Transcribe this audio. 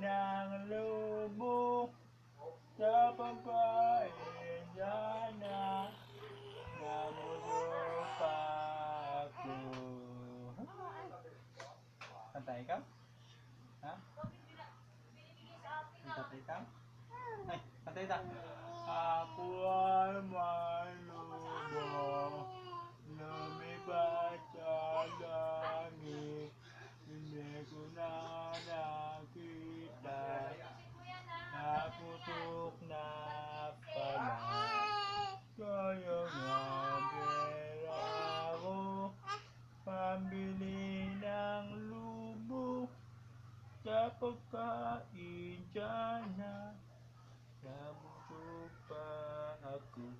ng lubo sa babae sana na muso pa ako. Kanta ikaw? Ha? Kanta ikaw? Ay, kanta ikaw. Ako ay mga pambili ng lubok sa pagkain dyan na nabuto pa ako.